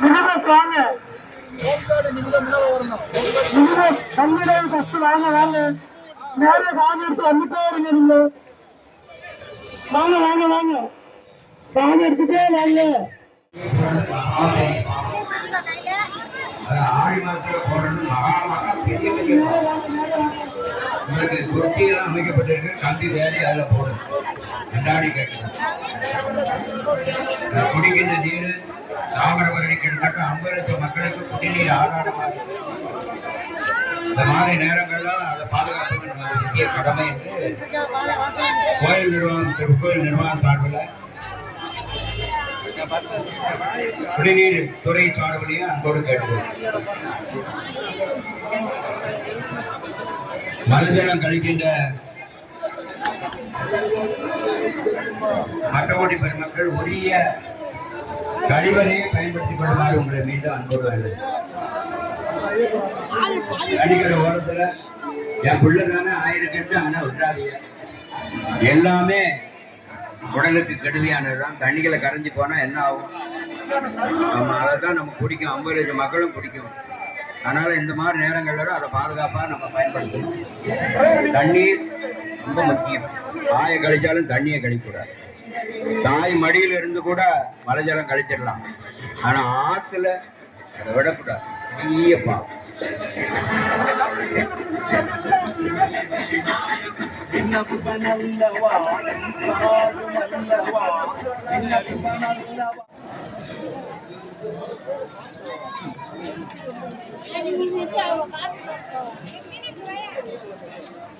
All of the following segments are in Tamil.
Nada, é Sônia! ஹோம்கார்டு நீங்க தான் முன்னால வரணும் யூனிவர்ஸ் கம்மிதான் ஃபர்ஸ்ட் வாங்க வாங்க மேல சாமி எடுத்து வந்துட்டே இருங்க நீங்க வாங்க வாங்க வாங்க சாமி எடுத்துட்டே வாங்க அது ஆடி மாதத்துல போடணும் மகா மகா பெரிய பெரிய உங்களுக்கு தொட்டியெல்லாம் அமைக்கப்பட்டிருக்கு கம்பி வேலை அதில் போடணும் கண்டாடி கேட்கணும் குடிக்கின்ற நீர் தாமிரபரணி கிட்டத்தட்ட ஐம்பது லட்சம் மக்களுக்கு குடிநீர் ஆதாரமாக இந்த மாதிரி நேரங்கள்லாம் அதை பாதுகாப்பு முக்கிய கடமை. என்று கோயில் நிர்வாகம் திருக்கோயில் நிர்வாகம் சார்பில் குடிநீர் துறை சார்பிலையும் அன்போடு கேட்டுக்கொள்கிறேன் மனிதனம் கழிக்கின்ற மற்றபடி பெருமக்கள் உரிய கழிவறையை பயன்படுத்திக் கொள்ளுமாறு உங்களை மீண்டும் அன்போடு வேண்டும் அடிக்கிற ஓரத்துல என் பிள்ளை தானே ஆயிரம் கட்டு ஆனா விட்டுறாதீங்க எல்லாமே உடலுக்கு கெடுதியானதுதான். தண்ணிகளை கரைஞ்சி போனா என்ன ஆகும்? நம்ம அதை தான் நம்ம பிடிக்கும். ஐம்பது லட்சம் மக்களும் பிடிக்கும். அதனால இந்த மாதிரி நேரங்களில் அதை பாதுகாப்பாக நம்ம பயன்படுத்தணும். தண்ணீர் ரொம்ப முக்கியம். ஆய கழிச்சாலும் தண்ணியை கழிக்கூடாது தாய் மடியில் இருந்து கூட மலை ஜலம் கழிச்சிடலாம். ஆனா ஆத்துல அதை விடக்கூடாது. பெரிய பாவம்.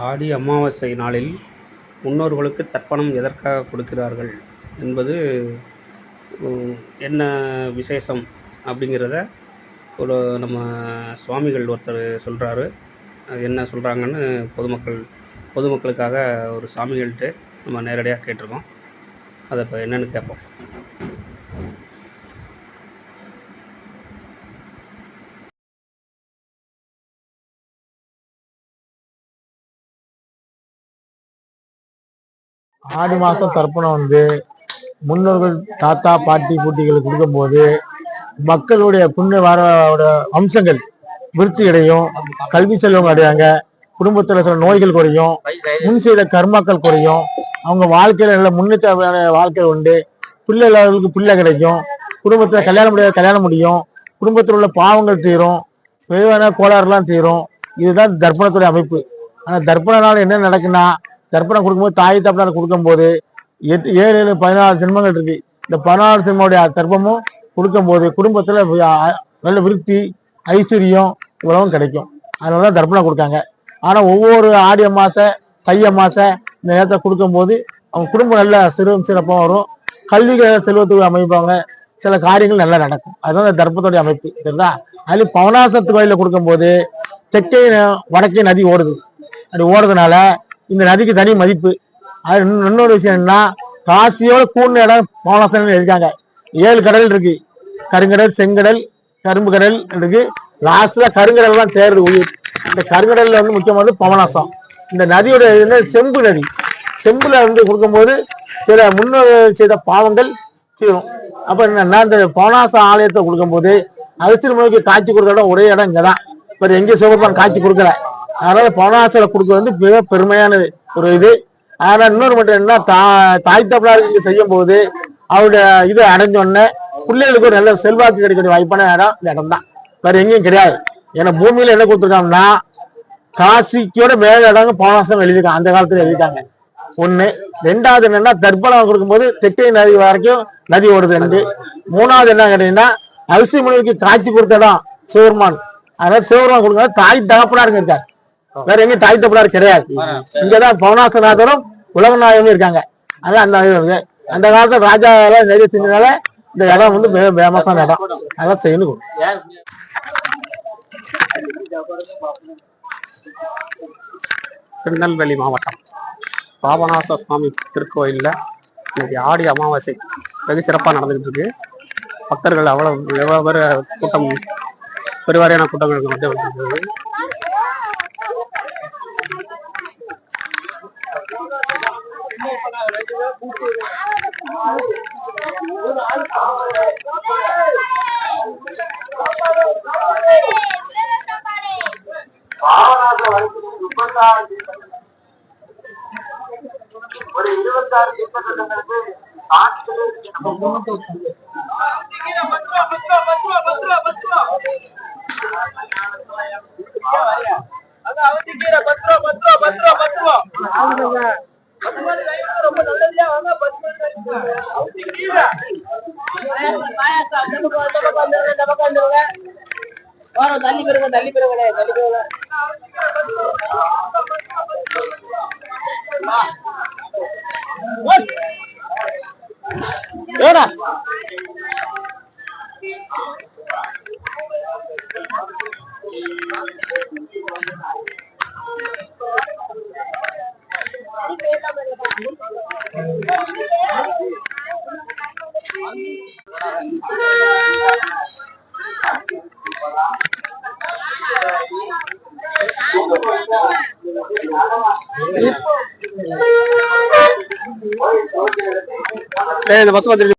ஆடி அமாவாசை நாளில் முன்னோர்களுக்கு தர்ப்பணம் எதற்காக கொடுக்கிறார்கள் என்பது என்ன விசேஷம் அப்படிங்கிறத ஒரு நம்ம சுவாமிகள் ஒருத்தர் சொல்கிறாரு அது என்ன சொல்கிறாங்கன்னு பொதுமக்கள் பொதுமக்களுக்காக ஒரு சாமிகள்கிட்ட நம்ம நேரடியாக கேட்டிருக்கோம். அதை இப்போ என்னென்னு கேட்போம். ஆடி மாசம் தர்ப்பணம் வந்து முன்னோர்கள் தாத்தா பாட்டி பூட்டிகளுக்கு கொடுக்கும்போது மக்களுடைய புண்ணிய வாரோட அம்சங்கள் விருத்தி அடையும் கல்வி செல்வம் அடையாங்க குடும்பத்துல சில நோய்கள் குறையும் முன் செய்த கர்மாக்கள் குறையும் அவங்க வாழ்க்கையில நல்ல முன்னேற்ற வாழ்க்கை உண்டு. பிள்ளை இல்லாதவர்களுக்கு பிள்ளை கிடைக்கும். குடும்பத்துல கல்யாணம் முடியாத கல்யாணம் முடியும். குடும்பத்தில் உள்ள பாவங்கள் தீரும். விரைவான கோளாறுலாம் தீரும். இதுதான் தர்ப்பணத்துடைய அமைப்பு. ஆனா தர்ப்பணனால என்ன நடக்குன்னா தர்ப்பணம் கொடுக்கும்போது தாய் தப்பனார் கொடுக்கும்போது எட்டு ஏழு ஏழு பதினாறு ஜென்மங்கள் இருக்கு. இந்த பதினாறு ஜென்மோடைய தர்ப்பமும் கொடுக்கும்போது குடும்பத்துல நல்ல விருத்தி ஐஸ்வர்யம் இவ்வளவும் கிடைக்கும். அதனால தான் தர்ப்பணம் கொடுக்காங்க. ஆனா ஒவ்வொரு ஆடி அமாசை தை அமாசை இந்த நேரத்தை கொடுக்கும்போது அவங்க குடும்பம் நல்ல சிறுவம் சிறப்பாக வரும். கல்வி செல்வத்துக்கு அமைப்பாங்க. சில காரியங்கள் நல்லா நடக்கும். அதுதான் இந்த தர்ப்பத்துடைய அமைப்பு சரிதா அதுலேயும் பவனாசத்து கோயிலில் கொடுக்கும்போது தெற்கே வடக்கே நதி ஓடுது. அப்படி ஓடுறதுனால இந்த நதிக்கு தனி மதிப்பு. அது இன்னொரு விஷயம் என்னன்னா காசியோட கூடின இடம் பவனாசனம் இருக்காங்க. ஏழு கடல் இருக்கு. கருங்கடல் செங்கடல் கரும்பு கடல் இருக்கு. லாஸ்ட்ல கருங்கடல் தான் சேருது உயிர். இந்த கருங்கடல்ல வந்து முக்கியமானது பவனாசம். இந்த நதியோட இது செம்பு நதி. செம்புல வந்து கொடுக்கும்போது சில முன்னோர்கள் செய்த பாவங்கள் தீரும். அப்ப என்னன்னா இந்த பவனாச ஆலயத்தை கொடுக்கும்போது அரிசிமலைக்கு காட்சி கொடுத்த இடம் ஒரே இடம் இங்கதான். வேற எங்கேயும் சிவபெருமான் காட்சி கொடுக்கல. அதனால பவனாசல கொடுக்க வந்து மிக பெருமையானது ஒரு இது. ஆனா இன்னொரு மட்டும் என்ன தா தாய் தப்பலாருக்கு செய்யும் போது அவருடைய இது அடைஞ்ச உடனே பிள்ளைகளுக்கு ஒரு நல்ல செல்வாக்கு கிடைக்கிற வாய்ப்பான இடம் இந்த இடம் தான் வேற எங்கேயும் கிடையாது. ஏன்னா பூமியில என்ன கொடுத்துருக்காங்கன்னா காசிக்கோட மேல இடங்க பாசம் எழுதிருக்காங்க அந்த காலத்துல எழுதிட்டாங்க. ஒண்ணு. ரெண்டாவது என்னன்னா தர்ப்பணம் கொடுக்கும்போது தெட்டை நதி வரைக்கும் நதி ஓடுது. ரெண்டு. மூணாவது என்ன கேட்டீங்கன்னா அரிசி முனிவுக்கு காய்ச்சி கொடுத்த இடம் சிவருமான் அதனால சிவருமான் கொடுக்க தாய் தகப்பனாருங்க இருக்காரு. வேற எங்கேயும் தாய் தகப்பனார் கிடையாது. இங்கதான் பவனாசநாதரும் உலகநாயகமும் இருக்காங்க. அதான் அந்த இருக்கு. அந்த காலத்துல ராஜா எல்லாம் நிறைய தின்னதால இந்த இடம் வந்து மிக ஃபேமஸான இடம். அதெல்லாம் செய்யணும். திருநெல்வேலி மாவட்டம். பாபநாச சுவாமி திருக்கோயிலில் இன்னைக்கு ஆடி அமாவாசை. வெகு சிறப்பாக நடந்துகிட்டு இருக்கு பக்தர்கள் அவ்வளவு எவ்வளோ பேர் கூட்டம் பெருவாரியான கூட்டங்களுக்கு வந்து வந்துருக்குது you. தள்ளி பெருங்க தள்ளி பெருங்க தள்ளி பெருங்க Ana! Thank you. இந்த பஸ் வந்துருக்கு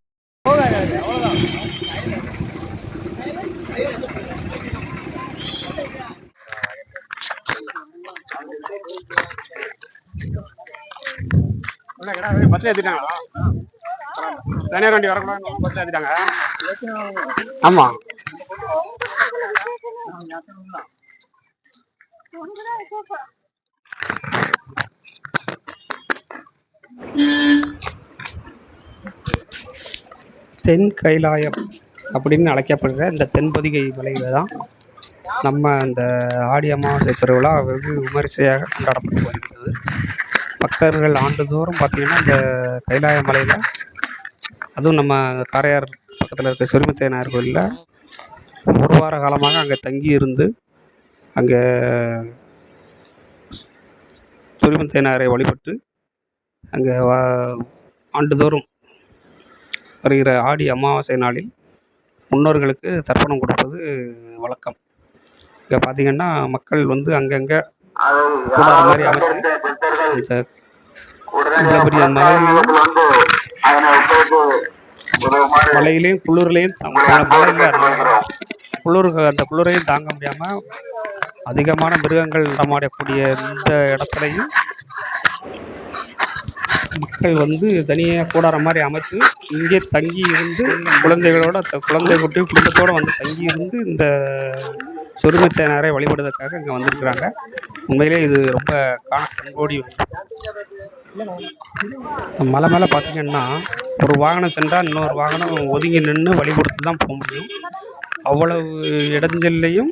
பஸ்ல ஏத்திட்டாங்களா தனியார் வண்டி வரக்கூடாது பஸ்ல ஏத்திட்டாங்க. ஆமா. தென் கைலாயம் அப்படின்னு அழைக்கப்படுகிற இந்த தென்பொதிகை மலையில தான் நம்ம இந்த ஆடி அமாவாசை திருவிழா வெகு விமரிசையாக கொண்டாடப்பட்டு வருகிறது. பக்தர்கள் ஆண்டுதோறும் பார்த்திங்கன்னா இந்த கைலாய மலையில் அதுவும் நம்ம காரையார் பக்கத்தில் இருக்க சிறுமித்தேனார் கோயிலில் ஒரு வார காலமாக அங்கே தங்கி இருந்து அங்கே சிறுமித்தேனாரை வழிபட்டு அங்கே வா ஆண்டுதோறும் வருகிற ஆடி அமாவாசை நாளில் முன்னோர்களுக்கு தர்ப்பணம் கொடுப்பது வழக்கம். இங்கே பார்த்தீங்கன்னா மக்கள் வந்து அங்கங்கே கூடார மாதிரி அமைச்சு இந்த இவ்வளோ பெரிய மலையிலையும் மலையிலையும் குளிர்லையும் குளிர் அந்த குளிரையும் தாங்க முடியாமல் அதிகமான மிருகங்கள் நடமாடக்கூடிய இந்த இடத்துலையும் மக்கள் வந்து தனியாக கூடாரம் மாதிரி அமைத்து இங்கே தங்கி இருந்து குழந்தைகளோட குழந்தை குட்டி குடும்பத்தோடு வந்து தங்கி இருந்து இந்த சொருமித்தேனரை வழிபடுவதற்காக இங்கே வந்திருக்கிறாங்க. உண்மையிலே இது ரொம்ப காண கண்கோடி மலை மேலே பார்த்திங்கன்னா ஒரு வாகனம் சென்றால் இன்னொரு வாகனம் ஒதுங்கி நின்று வழி கொடுத்து தான் போக முடியும். அவ்வளவு இடைஞ்சல்லையும்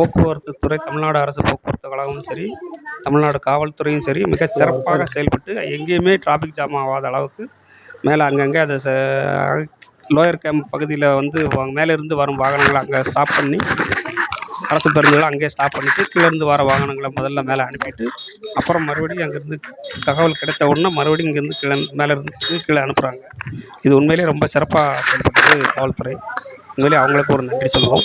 போக்குவரத்து துறை தமிழ்நாடு அரசு போக்குவரத்து கழகமும் சரி தமிழ்நாடு காவல்துறையும் சரி மிக சிறப்பாக செயல்பட்டு எங்கேயுமே டிராஃபிக் ஜாம் ஆகாத அளவுக்கு மேலே அங்கங்கே அதை லோயர் கேம்ப் பகுதியில் வந்து மேலே இருந்து வரும் வாகனங்களை அங்கே ஸ்டாப் பண்ணி அரசு பேருந்துகளை அங்கேயே ஸ்டாப் பண்ணிவிட்டு கீழேருந்து வர வாகனங்களை முதல்ல மேலே அனுப்பிட்டு அப்புறம் மறுபடியும் அங்கேருந்து தகவல் கிடைத்த உடனே மறுபடியும் இங்கேருந்து கீழே மேலே இருந்து கீழே அனுப்புகிறாங்க இது உண்மையிலேயே ரொம்ப சிறப்பாக செயல்பட்டது காவல்துறை. உண்மையிலே அவங்களுக்கு ஒரு நன்றி சொல்லுவோம்.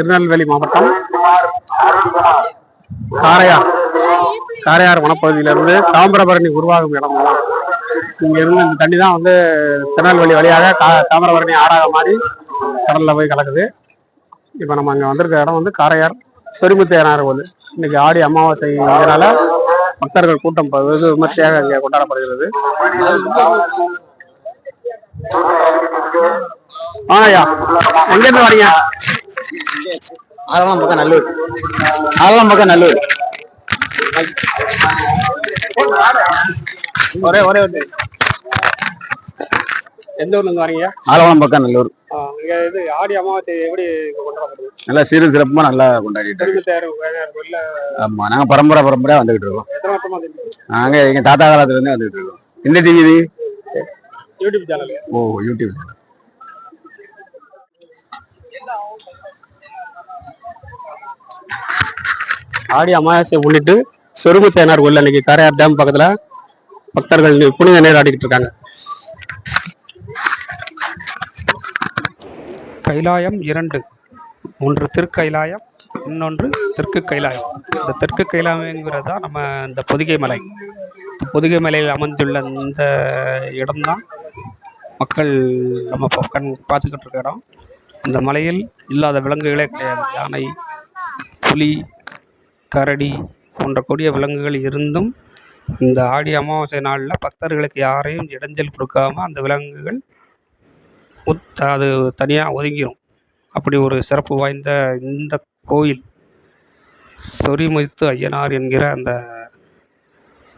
திருநெல்வேலி மாவட்டம் காரையார். காரையார் வனப்பகுதியிலிருந்து தாமிரபரணி உருவாகும் இடம் இங்கிருந்து இருந்து இந்த தண்ணி தான் வந்து திருநெல்வேலி வழியாக கா- தாமிரபரணி ஆறாக மாறி கடலில் போய் கலக்குது. இப்போ நம்ம இங்கே வந்திருக்க இடம் வந்து காரையார் சொரிமுத்தையனார் கோவில் இன்னைக்கு ஆடி அமாவாசைனால பக்தர்கள் கூட்டம் வெகு விமர்சையாக இங்கே கொண்டாடப்படுகிறது. ஆயா எங்கேருந்து வரீங்க? அதெல்லாம் பக்கம் நல்லூர். அதெல்லாம் பக்கம் நல்லூர். ஒரே ஒரே ஒரு எந்த ஊர்ல இருந்து வரீங்க? ஆலவரம் பக்கம் நல்லூர். இது ஆடி அமாவாசை எப்படி கொண்டாடப்படுது? நல்லா சிறு சிறப்புமா நல்லா கொண்டாடிட்டு ஆமா நாங்க பரம்பரை பரம்பரையா வந்துகிட்டு இருக்கோம். நாங்க எங்க தாத்தா காலத்துல இருந்தே வந்துகிட்டு இருக்கோம். இந்த டிவி இது யூடியூப் சேனல் ஓ யூடியூப் ஆடி அமாவாசையை முன்னிட்டு சொருமுத்தையனார் கோயில் அன்னைக்கு காரையார் டேம் பக்கத்துல பக்தர்கள் புனித நீராடிக்கிட்டு இருக்காங்க. கைலாயம் இரண்டு. ஒன்று திருக்கைலாயம் இன்னொன்று தெற்கு கைலாயம் இந்த தெற்கு கைலாயங்கிறது தான் நம்ம இந்த பொதிகை மலை பொதிகை மலையில் அமைந்துள்ள இந்த இடம்தான் மக்கள் நம்ம இப்போ கண் பார்த்துக்கிட்டு இருக்க இடம். இந்த மலையில் இல்லாத விலங்குகளே கிடையாது. யானை புலி கரடி போன்ற கொடிய விலங்குகள் இருந்தும் இந்த ஆடி அமாவாசை நாளில் பக்தர்களுக்கு யாரையும் இடைஞ்சல் கொடுக்காம அந்த விலங்குகள் உத் அது தனியாக ஒதுங்கிடும் அப்படி ஒரு சிறப்பு வாய்ந்த இந்த கோயில் சொரிமுத்து ஐயனார் என்கிற அந்த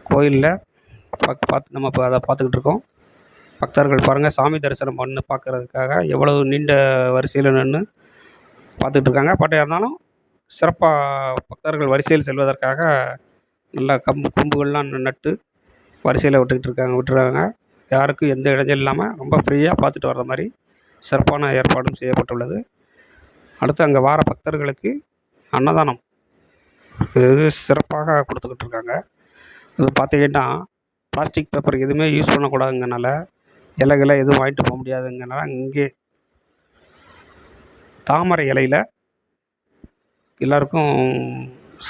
கோயிலில் பார்க்க பார்த்து நம்ம இப்போ அதை பார்த்துக்கிட்டு இருக்கோம். பக்தர்கள் பாருங்கள் சாமி தரிசனம் பண்ணு பார்க்கறதுக்காக எவ்வளவு நீண்ட வரிசையில் நின்று பார்த்துட்டு இருக்காங்க. பட் இருந்தாலும் சிறப்பாக பக்தர்கள் வரிசையில் செல்வதற்காக நல்ல கம்பு கொம்புகள்லாம் நட்டு வரிசையில் விட்டுக்கிட்டு இருக்காங்க விட்டுருக்காங்க யாருக்கும் எந்த இடைஞ்சல் இல்லாமல் ரொம்ப ஃப்ரீயாக பார்த்துட்டு வர்ற மாதிரி சிறப்பான ஏற்பாடும் செய்யப்பட்டுள்ளது. அடுத்து அங்கே வார பக்தர்களுக்கு அன்னதானம். இது சிறப்பாக கொடுத்துக்கிட்டு இருக்காங்க. அது பார்த்தீங்கன்னா பிளாஸ்டிக் பேப்பர் எதுவுமே யூஸ் பண்ணக்கூடாதுங்கனால இலைகளை எதுவும் வாங்கிட்டு போக முடியாதுங்கனால இங்கே தாமரை இலையில் எல்லாருக்கும்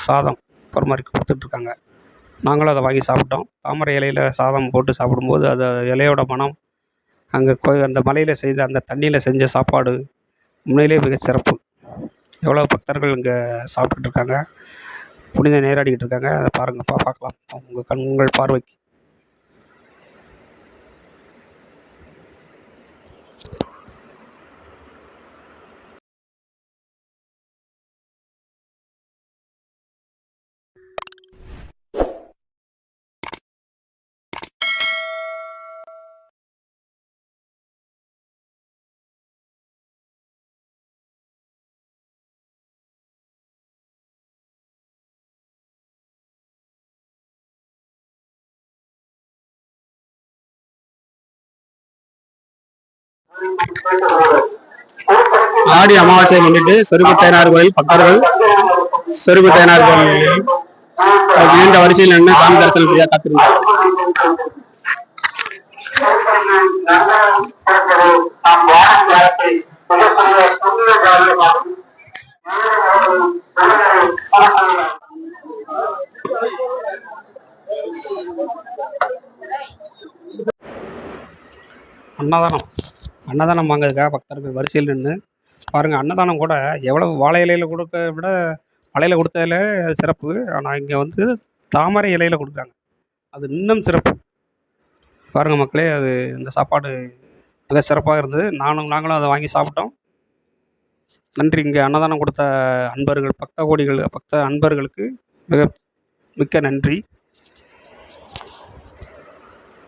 சாதம் பரிமாறி கொடுத்துட்ருக்காங்க. நாங்களும் அதை வாங்கி சாப்பிட்டோம். தாமரை இலையில் சாதம் போட்டு சாப்பிடும்போது அது இலையோட மனம் அங்கே கோ அந்த மலையில் செய்த அந்த தண்ணியில் செஞ்ச சாப்பாடு உண்மையிலே மிக சிறப்பு. எவ்வளோ பக்தர்கள் இங்கே சாப்பிட்டுட்டு இருக்காங்க புனித நீராடிக்கிட்டு இருக்காங்க. அதை பாருங்கப்பா பார்க்கலாம். உங்கள் கண் உங்கள் பார்வைக்கு. ஆடி அமாவாசையை முன்னிட்டு சொருகுத்தையனார் கோயில் பக்தர்கள் சொருகுத்தையனார் கோயில் நீண்ட வரிசையில் நின்று சாமி தரிசனம் செய்ய காத்திருந்தார் அன்னதானம். அன்னதானம் வாங்குறதுக்காக பக்தர்கள் வரிசையில் நின்று பாருங்கள் அன்னதானம் கூட எவ்வளவு வாழை இலையில் கொடுக்க விட வலையில் கொடுத்ததில் அது சிறப்பு. ஆனால் இங்கே வந்து தாமரை இலையில் கொடுக்குறாங்க. அது இன்னும் சிறப்பு. பாருங்கள் மக்களே அது இந்த சாப்பாடு மிக சிறப்பாக இருந்தது. நானும் நாங்களும் அதை வாங்கி சாப்பிட்டோம். நன்றி. இங்கே அன்னதானம் கொடுத்த அன்பர்கள் பக்த கோடிகள் பக்த அன்பர்களுக்கு மிக மிக்க நன்றி.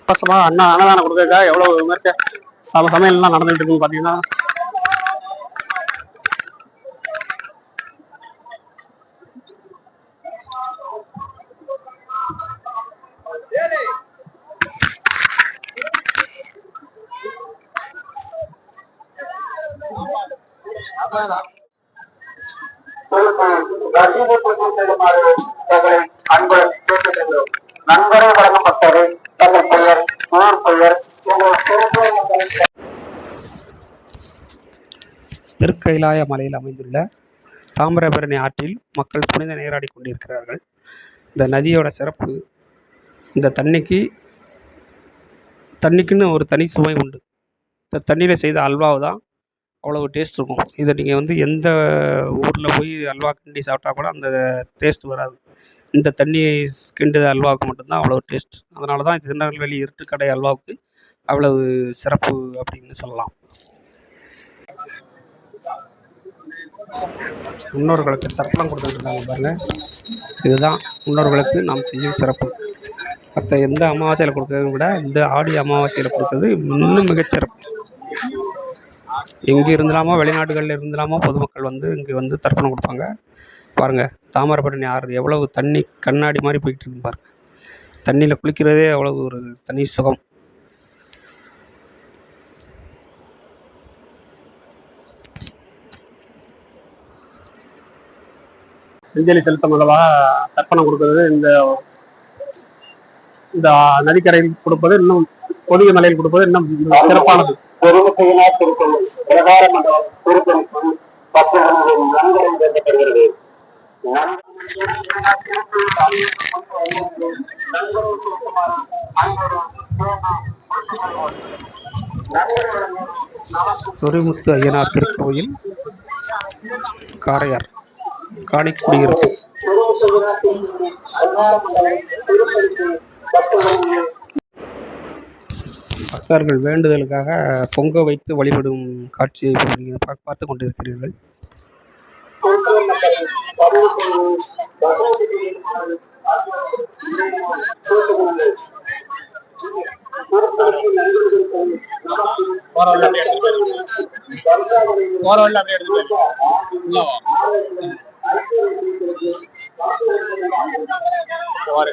பசமாக அண்ணா அன்னதானம் கொடுக்கறதுக்காக எவ்வளவு விமர்ச சம சமையல்லாம் நடந்துட்டு இருக்குன்னு பாத்தீங்கன்னா நண்பரை வழங்கப்பட்டது தங்கள் பெயர் ஊர் பெயர் திருக்கைலாய மலையில் அமைந்துள்ள தாமிரபரணி ஆற்றில் மக்கள் புனித நீராடி கொண்டிருக்கிறார்கள். இந்த நதியோட சிறப்பு இந்த தண்ணிக்கு தண்ணிக்குன்னு ஒரு தனி சுவை உண்டு. இந்த தண்ணியில் செய்த அல்வாவை தான் அவ்வளோ டேஸ்ட் இருக்கும். இதை நீங்கள் வந்து எந்த ஊரில் போய் அல்வா கிண்டி சாப்பிட்டா கூட அந்த டேஸ்ட் வராது. இந்த தண்ணி கிண்டு அல்வாவுக்கு மட்டும்தான் அவ்வளோ டேஸ்ட் அதனால தான் திருநெல்வேலி இருட்டுக்கடை அல்வாவுக்கு அவ்வளவு சிறப்பு அப்படின்னு சொல்லலாம். முன்னோர்களுக்கு தர்ப்பணம் கொடுத்துட்டு பாருங்கள் பாருங்க. இதுதான் முன்னோர்களுக்கு நாம் செய்யும் சிறப்பு. மற்ற எந்த அமாவாசையில் கொடுக்கறத விட இந்த ஆடி அமாவாசையில் கொடுக்கறது இன்னும் மிகச்சிறப்பு எங்கே இருந்தலாமோ வெளிநாடுகளில் இருந்தலாமோ பொதுமக்கள் வந்து இங்கே வந்து தர்ப்பணம் கொடுப்பாங்க. பாருங்கள் தாமரபரணி ஆறு எவ்வளவு தண்ணி கண்ணாடி மாதிரி போயிட்டு இருக்கு பாருங்க. தண்ணியில் குளிக்கிறதே அவ்வளவு ஒரு தனி சுகம். அஞ்சலி செலுத்தும் முதலாக தர்ப்பணம் கொடுக்கிறது இந்த இந்த நதிக்கரையில் கொடுப்பது இன்னும் பொதிய மலையில் கொடுப்பது இன்னும் சிறப்பானது. பொதுமக்களினால் சொரிமுத்து ஐயனார் திருக்கோயில் காரையார். காணிக்குடியிருப்பு பக்தர்கள் வேண்டுதலுக்காக பொங்க வைத்து வழிபடும் காட்சியை நீங்கள் பார்த்து கொண்டிருக்கிறீர்கள். போற அப்படியே எடுத்துட்டு போய். உள்ள வா. பாரு.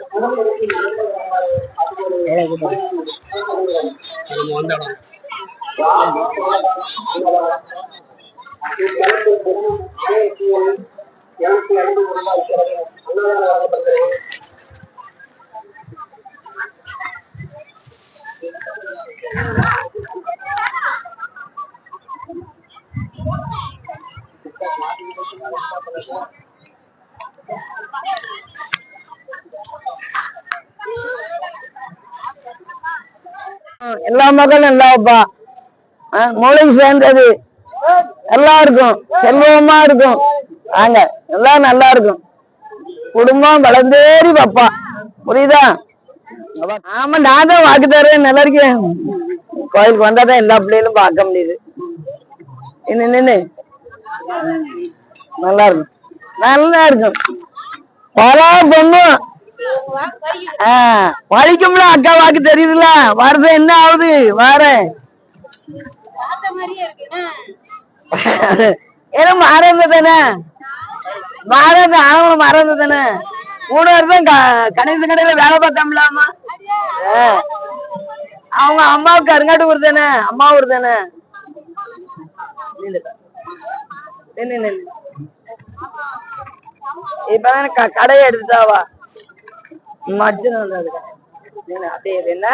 எவ்வளவு கூட்டம். நம்ம வந்த இடம். எல்லா மக்களும் நல்லாப்பா மூளைக்கு சேர்ந்தது. எல்லாருக்கும் செல்வமா இருக்கும். வாங்க எல்லாம் நல்லா இருக்கும். குடும்பம் வளர்ந்தேறி பாப்பா. புரியுதா? ஆமா நான் தான் வாக்கு தரேன். நல்லா இருக்கேன் கோயிலுக்கு வந்தாதான் எல்லா பிள்ளைகளும் பார்க்க முடியுது. என்ன நின்று நல்லா இருக்கும் நல்லா இருக்கும் பரா பொண்ணு வலிக்கும்ல அக்கா வாக்கு தெரியுதுல வருது என்ன ஆகுது? வாரேன். ஏன்னா மறந்து தானே மறந்து ஆவணம் மறந்து தானே மூணு வருஷம் க- கடையில வேலை பார்த்தோம்லாமா அவங்க அம்மாவுக்கு கருங்காட்டு ஊர் தானே? அம்மா ஊர் தானே? இப்பதானே கடையை எடுத்துட்டாவா மஜ்ஜன் வந்தது அதே என்ன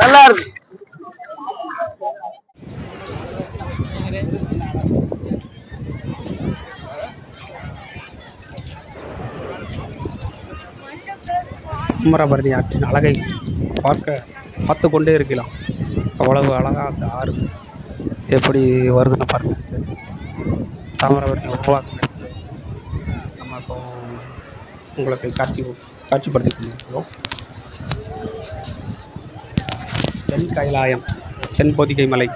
நல்லா இருக்கு. தாமிரபரணி ஆற்றின் அழகை பார்க்க பார்த்து கொண்டே இருக்கலாம். அவ்வளவு அழகாக அந்த ஆறு எப்படி வருதுன்னு பாருங்க. தாமிரபரணி உருவாக்கம் நம்ம இப்போ உங்களுக்கு காட்சி காட்சிப்படுத்தி கொண்டிருக்கிறோம். தென் கைலாயம் தென் பொதிகை மலை.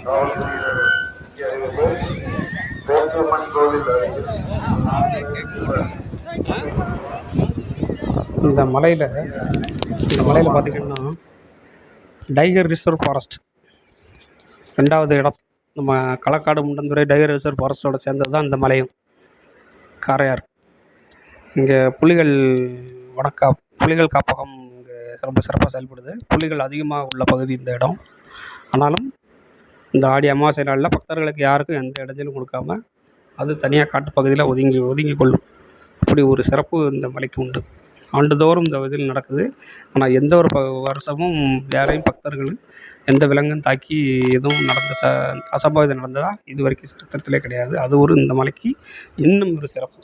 இந்த மலையில் இந்த மலையில் பார்த்திங்கன்னா டைகர் ரிசர்வ் ஃபாரஸ்ட் ரெண்டாவது இடம். நம்ம களக்காடு முண்டந்துறை டைகர் ரிசர்வ் ஃபாரஸ்ட்டோட சேர்ந்தது தான் இந்த மலையும். காரையார் இங்கே புலிகள் வனக்கா புலிகள் காப்பகம் இங்கே ரொம்ப சிறப்பாக செயல்படுது. புலிகள் அதிகமாக உள்ள பகுதி இந்த இடம். ஆனாலும் இந்த ஆடி அமாவாசை நாளில் பக்தர்களுக்கு யாருக்கும் எந்த இடைஞ்சலும் கொடுக்காம அது தனியாக காட்டுப்பகுதியில் ஒதுங்கி ஒதுங்கி கொள்ளும். அப்படி ஒரு சிறப்பு இந்த மலைக்கு உண்டு. ஆண்டுதோறும் இந்த இதில் நடக்குது. ஆனால் எந்த ஒரு ப வருஷமும் யாரையும் பக்தர்கள் எந்த விலங்கும் தாக்கி எதுவும் நடந்த ச அசம்பாவிதம் நடந்ததாக இது வரைக்கும் சரித்திரத்திலே கிடையாது. அது ஒரு இந்த மலைக்கு இன்னும் ஒரு சிறப்பு.